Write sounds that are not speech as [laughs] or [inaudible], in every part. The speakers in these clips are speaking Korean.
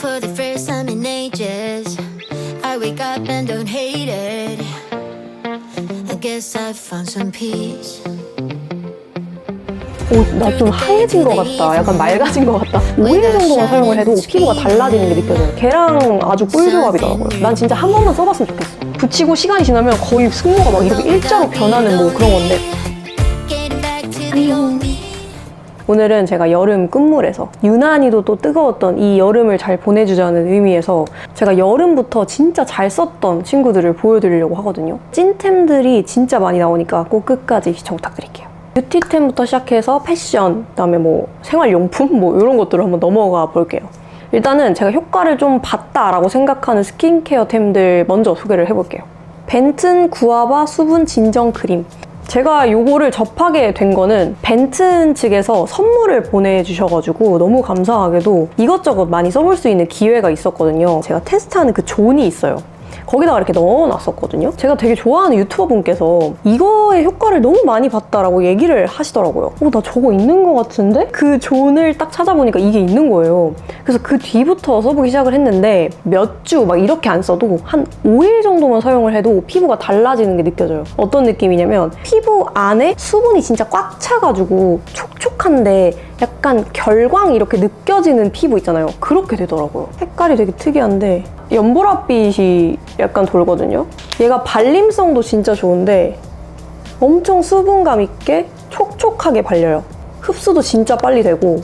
for the first time in ages. I wake up and don't hate it. I guess I found some peace. 오, 나좀 하얘진 것 같다. 약간 맑아진 것 같다. [laughs] 5일 정도만 사용을 해도 피부가 달라지는 게 느껴져요. 걔랑 아주 꿀조합이더라고요. 난 진짜 한 번만 써봤으면 좋겠어. 붙이고 시간이 지나면 거의 승모가 막 이렇게 일자로 변하는 뭐 그런 건데 back 오늘은 제가 여름 끝물에서 유난히도 또 뜨거웠던 이 여름을 잘 보내주자는 의미에서 제가 여름부터 진짜 잘 썼던 친구들을 보여드리려고 하거든요. 찐템들이 진짜 많이 나오니까 꼭 끝까지 시청 부탁드릴게요. 뷰티템부터 시작해서 패션, 그다음에 뭐 생활용품 뭐 이런 것들을 한번 넘어가 볼게요. 일단은 제가 효과를 좀 봤다라고 생각하는 스킨케어템들 먼저 소개를 해볼게요. 벤튼 구아바 수분 진정 크림. 제가 요거를 접하게 된 거는 벤튼 측에서 선물을 보내주셔가지고 너무 감사하게도 이것저것 많이 써볼 수 있는 기회가 있었거든요. 제가 테스트하는 그 존이 있어요. 거기다가 이렇게 넣어놨었거든요. 제가 되게 좋아하는 유튜버 분께서 이거의 효과를 너무 많이 봤다라고 얘기를 하시더라고요. 어, 나 저거 있는 것 같은데? 그 존을 딱 찾아보니까 이게 있는 거예요. 그래서 그 뒤부터 써보기 시작을 했는데 몇 주 막 이렇게 안 써도 한 5일 정도만 사용을 해도 피부가 달라지는 게 느껴져요. 어떤 느낌이냐면 피부 안에 수분이 진짜 꽉 차가지고 촉촉한데 약간 결광 이렇게 느껴지는 피부 있잖아요. 그렇게 되더라고요. 색깔이 되게 특이한데 연보라빛이 약간 돌거든요. 얘가 발림성도 진짜 좋은데 엄청 수분감 있게 촉촉하게 발려요. 흡수도 진짜 빨리 되고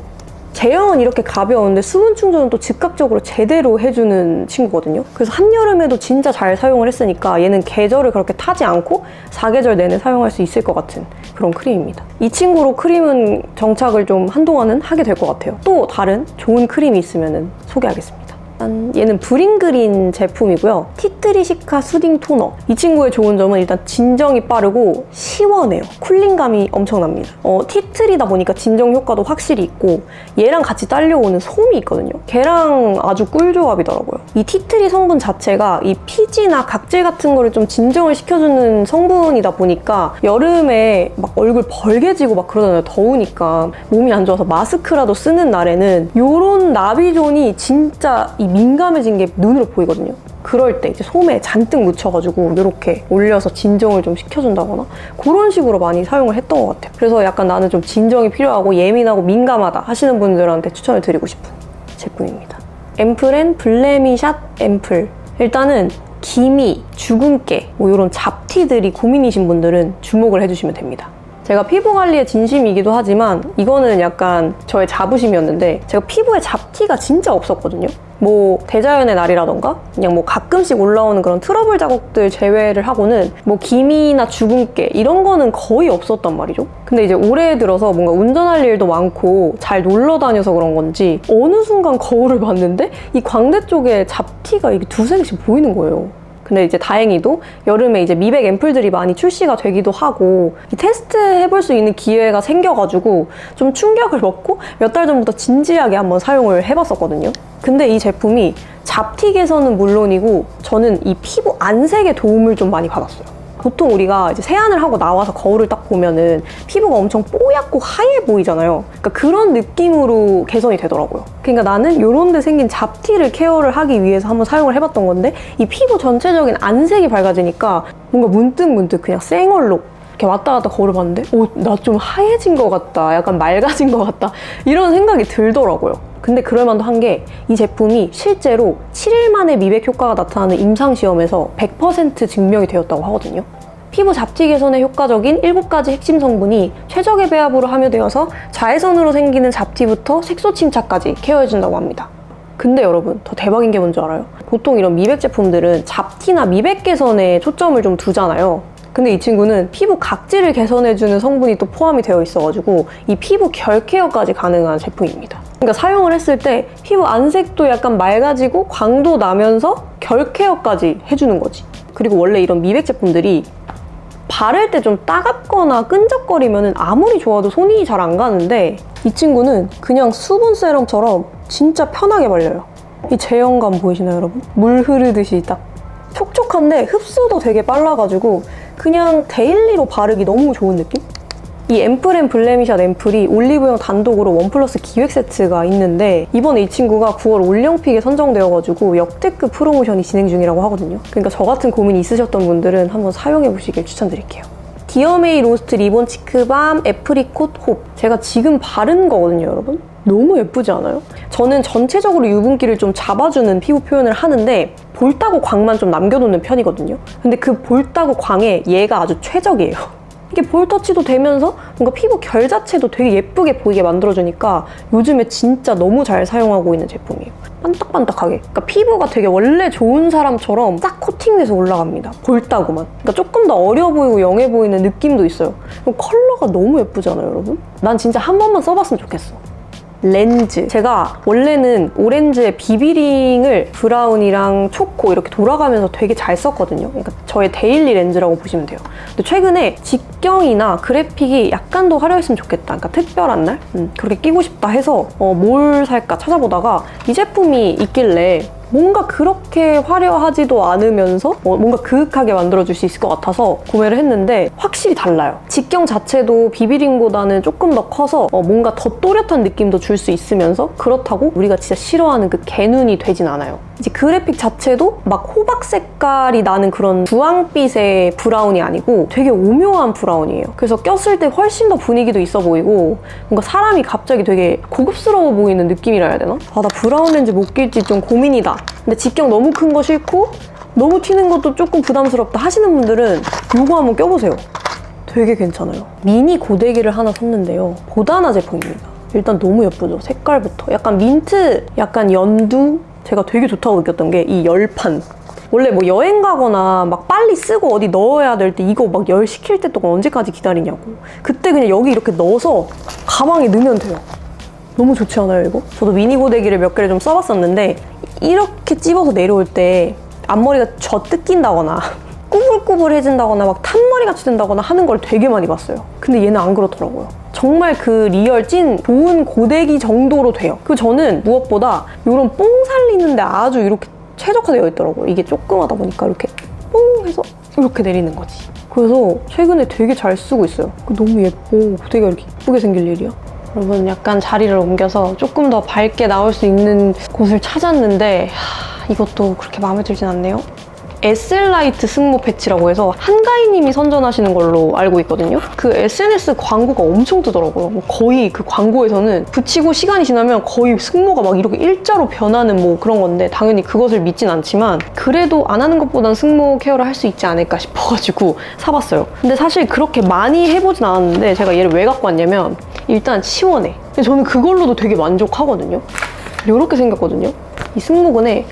제형은 이렇게 가벼운데 수분 충전은 또 즉각적으로 제대로 해주는 친구거든요. 그래서 한여름에도 진짜 잘 사용을 했으니까 얘는 계절을 그렇게 타지 않고 사계절 내내 사용할 수 있을 것 같은 그런 크림입니다. 이 친구로 크림은 정착을 좀 한동안은 하게 될 것 같아요. 또 다른 좋은 크림이 있으면 소개하겠습니다. 일단 얘는 브링그린 제품이고요. 티트리시카 수딩 토너. 이 친구의 좋은 점은 일단 진정이 빠르고 시원해요. 쿨링감이 엄청납니다. 어, 티트리다 보니까 진정 효과도 확실히 있고 얘랑 같이 딸려오는 솜이 있거든요. 걔랑 아주 꿀조합이더라고요. 이 티트리 성분 자체가 이 피지나 각질 같은 거를 좀 진정을 시켜주는 성분이다 보니까 여름에 막 얼굴 벌게지고 막 그러잖아요. 더우니까 몸이 안 좋아서 마스크라도 쓰는 날에는 요런 나비존이 진짜 이 민감해진 게 눈으로 보이거든요. 그럴 때 이제 솜에 잔뜩 묻혀가지고 이렇게 올려서 진정을 좀 시켜준다거나 그런 식으로 많이 사용을 했던 것 같아요. 그래서 약간 나는 좀 진정이 필요하고 예민하고 민감하다 하시는 분들한테 추천을 드리고 싶은 제품입니다. 앰플앤 블레미샷 앰플. 일단은 기미, 주근깨, 뭐 이런 잡티들이 고민이신 분들은 주목을 해주시면 됩니다. 제가 피부 관리에 진심이기도 하지만 이거는 약간 저의 자부심이었는데 제가 피부에 잡티가 진짜 없었거든요. 뭐 대자연의 날이라던가 그냥 뭐 가끔씩 올라오는 그런 트러블 자국들 제외를 하고는 뭐 기미나 주근깨 이런 거는 거의 없었단 말이죠. 근데 이제 올해 들어서 뭔가 운전할 일도 많고 잘 놀러 다녀서 그런 건지 어느 순간 거울을 봤는데 이 광대 쪽에 잡티가 이게 두세 개씩 보이는 거예요. 근데 이제 다행히도 여름에 이제 미백 앰플들이 많이 출시가 되기도 하고 이 테스트 해볼 수 있는 기회가 생겨가지고 좀 충격을 먹고 몇 달 전부터 진지하게 한번 사용을 해봤었거든요. 근데 이 제품이 잡티 개선은 물론이고 저는 이 피부 안색에 도움을 좀 많이 받았어요. 보통 우리가 이제 세안을 하고 나와서 거울을 딱 보면은 피부가 엄청 뽀얗고 하얘 보이잖아요. 그러니까 그런 느낌으로 개선이 되더라고요. 그러니까 나는 이런 데 생긴 잡티를 케어를 하기 위해서 한번 사용을 해봤던 건데 이 피부 전체적인 안색이 밝아지니까 뭔가 문득 문득 그냥 생얼로 이렇게 왔다 갔다 거울을 봤는데 오, 나 좀 하얘진 것 같다. 약간 맑아진 것 같다. 이런 생각이 들더라고요. 근데 그럴만도 한 게 이 제품이 실제로 7일 만에 미백 효과가 나타나는 임상시험에서 100% 증명이 되었다고 하거든요. 피부 잡티 개선에 효과적인 7가지 핵심 성분이 최적의 배합으로 함유되어서 자외선으로 생기는 잡티부터 색소 침착까지 케어해준다고 합니다. 근데 여러분 더 대박인 게 뭔지 알아요? 보통 이런 미백 제품들은 잡티나 미백 개선에 초점을 좀 두잖아요. 근데 이 친구는 피부 각질을 개선해주는 성분이 또 포함이 되어 있어가지고 이 피부 결 케어까지 가능한 제품입니다. 그러니까 사용을 했을 때 피부 안색도 약간 맑아지고 광도 나면서 결 케어까지 해주는 거지. 그리고 원래 이런 미백 제품들이 바를 때 좀 따갑거나 끈적거리면 아무리 좋아도 손이 잘 안 가는데 이 친구는 그냥 수분 세럼처럼 진짜 편하게 발려요. 이 제형감 보이시나요, 여러분? 물 흐르듯이 딱 촉촉한데 흡수도 되게 빨라가지고 그냥 데일리로 바르기 너무 좋은 느낌? 이 앰플 앤 블레미샷 앰플이 올리브영 단독으로 원 플러스 기획 세트가 있는데 이번에 이 친구가 9월 올영픽에 선정되어가지고 역대급 프로모션이 진행 중이라고 하거든요. 그러니까 저 같은 고민이 있으셨던 분들은 한번 사용해 보시길 추천드릴게요. 디어메이 로스트 리본 치크밤 애프리콧 홉 제가 지금 바른 거거든요 여러분 너무 예쁘지 않아요? 저는 전체적으로 유분기를 좀 잡아주는 피부 표현을 하는데 볼따구 광만 좀 남겨놓는 편이거든요 근데 그 볼따구 광에 얘가 아주 최적이에요 이게 볼 터치도 되면서 뭔가 피부 결 자체도 되게 예쁘게 보이게 만들어주니까 요즘에 진짜 너무 잘 사용하고 있는 제품이에요. 반딱반딱하게. 그러니까 피부가 되게 원래 좋은 사람처럼 싹 코팅돼서 올라갑니다. 볼따구만. 그러니까 조금 더 어려 보이고 영해 보이는 느낌도 있어요. 컬러가 너무 예쁘잖아요, 여러분? 난 진짜 한 번만 써봤으면 좋겠어. 렌즈. 제가 원래는 오렌지의 비비링을 브라운이랑 초코 이렇게 돌아가면서 되게 잘 썼거든요. 그러니까 저의 데일리 렌즈라고 보시면 돼요. 근데 최근에 직 경이나 그래픽이 약간 더 화려했으면 좋겠다. 그러니까 특별한 날? 음, 그렇게 끼고 싶다 해서 어, 뭘 살까 찾아보다가 이 제품이 있길래 뭔가 그렇게 화려하지도 않으면서 어, 뭔가 그윽하게 만들어줄 수 있을 것 같아서 구매를 했는데 확실히 달라요. 직경 자체도 비비링보다는 조금 더 커서 어, 뭔가 더 또렷한 느낌도 줄 수 있으면서 그렇다고 우리가 진짜 싫어하는 그 개눈이 되진 않아요. 이제 그래픽 자체도 막 호박 색깔이 나는 그런 주황빛의 브라운이 아니고 되게 오묘한 브라운이에요. 그래서 꼈을 때 훨씬 더 분위기도 있어 보이고 뭔가 사람이 갑자기 되게 고급스러워 보이는 느낌이라 해야 되나? 아, 나 브라운 렌즈 못 낄지 좀 고민이다. 근데 직경 너무 큰 거 싫고 너무 튀는 것도 조금 부담스럽다 하시는 분들은 이거 한번 껴보세요. 되게 괜찮아요. 미니 고데기를 하나 샀는데요. 보다나 제품입니다. 일단 너무 예쁘죠? 색깔부터. 약간 민트, 약간 연두? 제가 되게 좋다고 느꼈던 게 이 열판. 원래 뭐 여행 가거나 막 빨리 쓰고 어디 넣어야 될 때 이거 막 열 식힐 때 동안 언제까지 기다리냐고. 그때 그냥 여기 이렇게 넣어서 가방에 넣으면 돼요. 너무 좋지 않아요, 이거? 저도 미니 고데기를 몇 개를 좀 써봤었는데 이렇게 찝어서 내려올 때 앞머리가 저 뜯긴다거나 꾸불꾸불해진다거나 [laughs] 막 탄머리 같이 된다거나 하는 걸 되게 많이 봤어요. 근데 얘는 안 그렇더라고요. 정말 그 리얼 찐 좋은 고데기 정도로 돼요. 그리고 저는 무엇보다 이런 뽕 살리는데 아주 이렇게 최적화되어 있더라고요. 이게 조그마다 보니까 이렇게 뽕 해서 이렇게 내리는 거지. 그래서 최근에 되게 잘 쓰고 있어요. 너무 예뻐. 고데기가 이렇게 예쁘게 생길 일이야. 여러분 약간 자리를 옮겨서 조금 더 밝게 나올 수 있는 곳을 찾았는데 하, 이것도 그렇게 마음에 들진 않네요. 에셀라이트 승모 패치라고 해서 한가희님이 선전하시는 걸로 알고 있거든요. 그 SNS 광고가 엄청 뜨더라고요. 뭐 거의 그 광고에서는 붙이고 시간이 지나면 거의 승모가 막 이렇게 일자로 변하는 뭐 그런 건데 당연히 그것을 믿진 않지만 그래도 안 하는 것보단 승모 케어를 할 수 있지 않을까 싶어가지고 [laughs] 사봤어요. 근데 사실 그렇게 많이 해보진 않았는데 제가 얘를 왜 갖고 왔냐면 일단 시원해. 저는 그걸로도 되게 만족하거든요. 이렇게 생겼거든요. 이 승모근에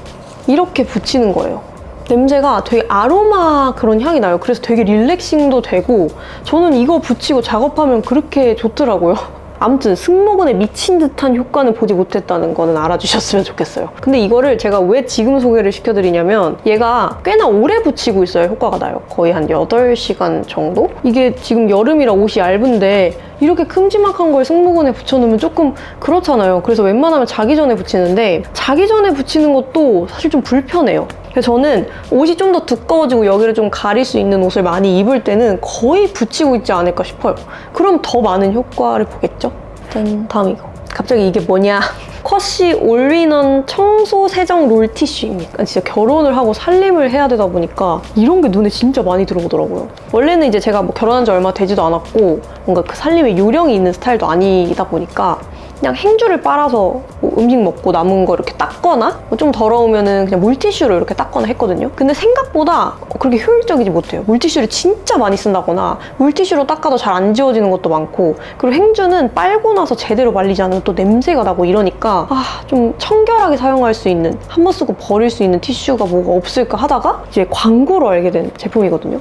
이렇게 붙이는 거예요. 냄새가 되게 아로마 그런 향이 나요. 그래서 되게 릴렉싱도 되고 저는 이거 붙이고 작업하면 그렇게 좋더라고요. [laughs] 아무튼 승모근에 미친 듯한 효과는 보지 못했다는 거는 알아주셨으면 좋겠어요. 근데 이거를 제가 왜 지금 소개를 시켜드리냐면 얘가 꽤나 오래 붙이고 있어야 효과가 나요. 거의 한 8시간 정도? 이게 지금 여름이라 옷이 얇은데 이렇게 큼지막한 걸 승모근에 붙여놓으면 조금 그렇잖아요. 그래서 웬만하면 자기 전에 붙이는데 자기 전에 붙이는 것도 사실 좀 불편해요. 그래서 저는 옷이 좀 더 두꺼워지고 여기를 좀 가릴 수 있는 옷을 많이 입을 때는 거의 붙이고 있지 않을까 싶어요. 그럼 더 많은 효과를 보겠죠? 짠, 다음 이거. 갑자기 이게 뭐냐? 컷시 올인원 청소 세정 롤 티슈입니다. 진짜 결혼을 하고 살림을 해야 되다 보니까 이런 게 눈에 진짜 많이 들어오더라고요. 원래는 이제 제가 뭐 결혼한 지 얼마 되지도 않았고 뭔가 그 살림에 요령이 있는 스타일도 아니다 보니까 그냥 행주를 빨아서 뭐 음식 먹고 남은 거 이렇게 닦거나 뭐 좀 더러우면은 그냥 물티슈로 이렇게 닦거나 했거든요. 근데 생각보다 그렇게 효율적이지 못해요. 물티슈를 진짜 많이 쓴다거나 물티슈로 닦아도 잘 안 지워지는 것도 많고 그리고 행주는 빨고 나서 제대로 말리지 않으면 또 냄새가 나고 이러니까 아 좀 청결하게 사용할 수 있는 한 번 쓰고 버릴 수 있는 티슈가 뭐가 없을까 하다가 이제 광고로 알게 된 제품이거든요.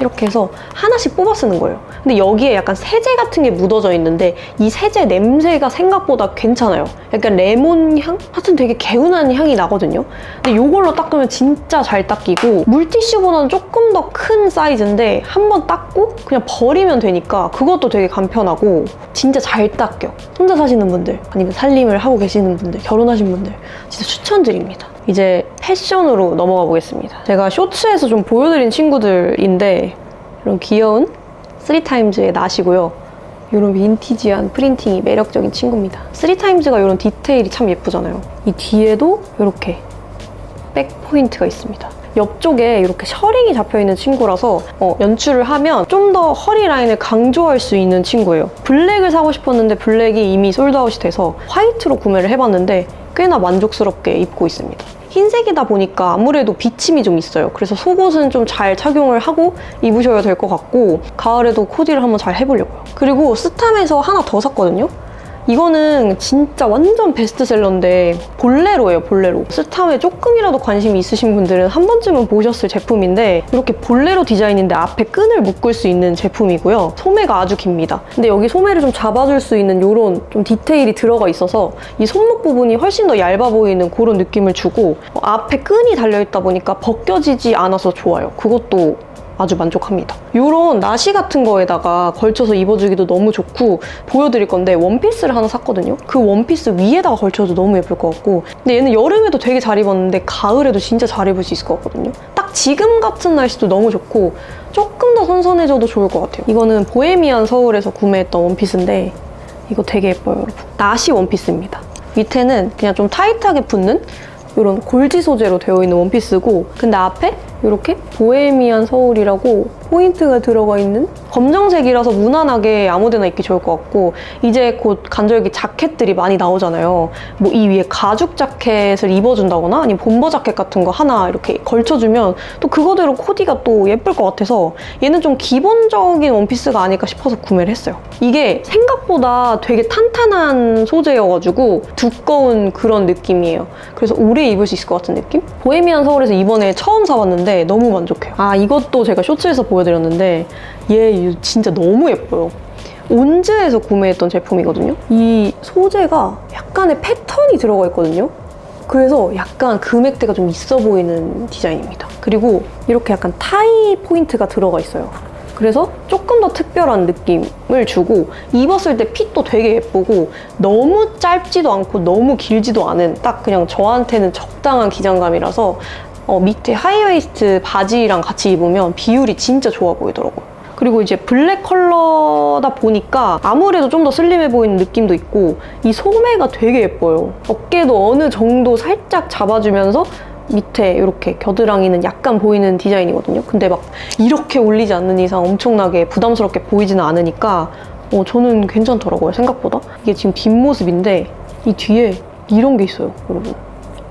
이렇게 해서 하나씩 뽑아 쓰는 거예요. 근데 여기에 약간 세제 같은 게 묻어져 있는데 이 세제 냄새가 생각보다 괜찮아요. 약간 레몬 향? 하여튼 되게 개운한 향이 나거든요. 근데 이걸로 닦으면 진짜 잘 닦이고 물티슈보다는 조금 더 큰 사이즈인데 한 번 닦고 그냥 버리면 되니까 그것도 되게 간편하고 진짜 잘 닦여. 혼자 사시는 분들 아니면 살림을 하고 계시는 분들 결혼하신 분들 진짜 추천드립니다. 이제 패션으로 넘어가 보겠습니다. 제가 쇼츠에서 좀 보여드린 친구들인데 이런 귀여운 쓰리타임즈의 낫이고요. 이런 빈티지한 프린팅이 매력적인 친구입니다. 3타임즈가 이런 디테일이 참 예쁘잖아요. 이 뒤에도 이렇게 백 포인트가 있습니다. 옆쪽에 이렇게 셔링이 잡혀있는 친구라서 어, 연출을 하면 좀 더 허리 라인을 강조할 수 있는 친구예요. 블랙을 사고 싶었는데 블랙이 이미 솔드아웃이 돼서 화이트로 구매를 해봤는데 꽤나 만족스럽게 입고 있습니다. 흰색이다 보니까 아무래도 비침이 좀 있어요. 그래서 속옷은 좀 잘 착용을 하고 입으셔야 될 것 같고 가을에도 코디를 한번 잘 해보려고요. 그리고 스탐에서 하나 더 샀거든요. 이거는 진짜 완전 베스트셀러인데 볼레로예요 볼레로. 스탐에 조금이라도 관심이 있으신 분들은 한 번쯤은 보셨을 제품인데 이렇게 볼레로 디자인인데 앞에 끈을 묶을 수 있는 제품이고요. 소매가 아주 깁니다. 근데 여기 소매를 좀 잡아줄 수 있는 이런 좀 디테일이 들어가 있어서 이 손목 부분이 훨씬 더 얇아 보이는 그런 느낌을 주고 어, 앞에 끈이 달려있다 보니까 벗겨지지 않아서 좋아요. 그것도 아주 만족합니다. 이런 나시 같은 거에다가 걸쳐서 입어주기도 너무 좋고 보여드릴 건데 원피스를 하나 샀거든요. 그 원피스 위에다가 걸쳐도 너무 예쁠 것 같고 근데 얘는 여름에도 되게 잘 입었는데 가을에도 진짜 잘 입을 수 있을 것 같거든요. 딱 지금 같은 날씨도 너무 좋고 조금 더 선선해져도 좋을 것 같아요. 이거는 보헤미안 서울에서 구매했던 원피스인데 이거 되게 예뻐요, 여러분. 나시 원피스입니다. 밑에는 그냥 좀 타이트하게 붙는 이런 골지 소재로 되어 있는 원피스고 근데 앞에 이렇게 보헤미안 서울이라고 포인트가 들어가 있는 검정색이라서 무난하게 아무데나 입기 좋을 것 같고 이제 곧 간절기 자켓들이 많이 나오잖아요 뭐 이 위에 가죽 자켓을 입어준다거나 아니면 bomber 자켓 같은 거 하나 이렇게 걸쳐주면 또 그거대로 코디가 또 예쁠 것 같아서 얘는 좀 기본적인 원피스가 아닐까 싶어서 구매를 했어요 이게 생각보다 되게 탄탄한 소재여가지고 두꺼운 그런 느낌이에요 그래서 오래 입을 수 있을 것 같은 느낌? 보헤미안 서울에서 이번에 처음 사봤는데 너무 만족해요. 아 이것도 제가 쇼츠에서 보여드렸는데 얘 진짜 너무 예뻐요. 온즈에서 구매했던 제품이거든요. 이 소재가 약간의 패턴이 들어가 있거든요. 그래서 약간 금액대가 좀 있어 보이는 디자인입니다. 그리고 이렇게 약간 타이 포인트가 들어가 있어요. 그래서 조금 더 특별한 느낌을 주고 입었을 때 핏도 되게 예쁘고 너무 짧지도 않고 너무 길지도 않은 딱 그냥 저한테는 적당한 기장감이라서 어, 밑에 하이웨이스트 바지랑 같이 입으면 비율이 진짜 좋아 보이더라고요. 그리고 이제 블랙 컬러다 보니까 아무래도 좀 더 슬림해 보이는 느낌도 있고 이 소매가 되게 예뻐요. 어깨도 어느 정도 살짝 잡아주면서 밑에 이렇게 겨드랑이는 약간 보이는 디자인이거든요. 근데 막 이렇게 올리지 않는 이상 엄청나게 부담스럽게 보이지는 않으니까 어, 저는 괜찮더라고요, 생각보다. 이게 지금 뒷모습인데 이 뒤에 이런 게 있어요, 여러분.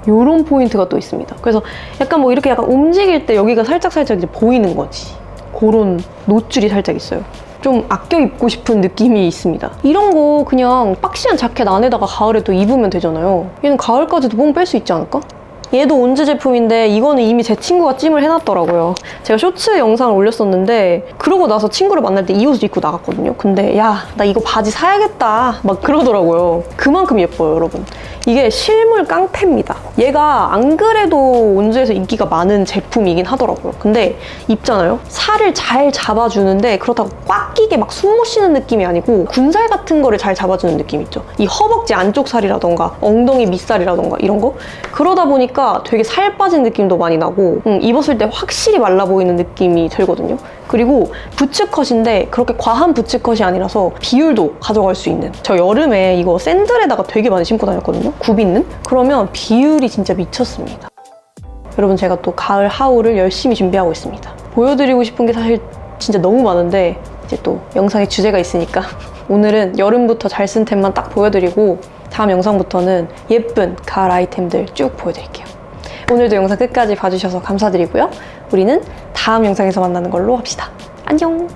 요런 포인트가 또 있습니다. 그래서 약간 뭐 이렇게 약간 움직일 때 여기가 살짝살짝 이제 보이는 거지. 그런 노출이 살짝 있어요. 좀 아껴 입고 싶은 느낌이 있습니다. 이런 거 그냥 박시한 자켓 안에다가 가을에 또 입으면 되잖아요. 얘는 가을까지도 뽕 뺄 수 있지 않을까? 얘도 온즈 제품인데 이거는 이미 제 친구가 찜을 해놨더라고요. 제가 쇼츠 영상을 올렸었는데 그러고 나서 친구를 만날 때 이 옷을 입고 나갔거든요. 근데 야 나 이거 바지 사야겠다 막 그러더라고요. 그만큼 예뻐요 여러분. 이게 실물 깡패입니다. 얘가 안 그래도 온즈에서 인기가 많은 제품이긴 하더라고요. 근데 입잖아요. 살을 잘 잡아주는데 그렇다고 꽉 끼게 막 숨 못 쉬는 느낌이 아니고 군살 같은 거를 잘 잡아주는 느낌 있죠. 이 허벅지 안쪽 살이라던가 엉덩이 밑살이라던가 이런 거 그러다 보니까 되게 살 빠진 느낌도 많이 나고 음, 입었을 때 확실히 말라 보이는 느낌이 들거든요. 그리고 부츠컷인데 그렇게 과한 부츠컷이 아니라서 비율도 가져갈 수 있는. 저 여름에 이거 샌들에다가 되게 많이 신고 다녔거든요. 굽 있는? 그러면 비율이 진짜 미쳤습니다. 여러분 제가 또 가을 하울을 열심히 준비하고 있습니다. 보여드리고 싶은 게 사실 진짜 너무 많은데 이제 또 영상에 주제가 있으니까 [laughs] 오늘은 여름부터 잘 쓴 템만 딱 보여드리고 다음 영상부터는 예쁜 가을 아이템들 쭉 보여드릴게요 오늘도 영상 끝까지 봐주셔서 감사드리고요. 우리는 다음 영상에서 만나는 걸로 합시다. 안녕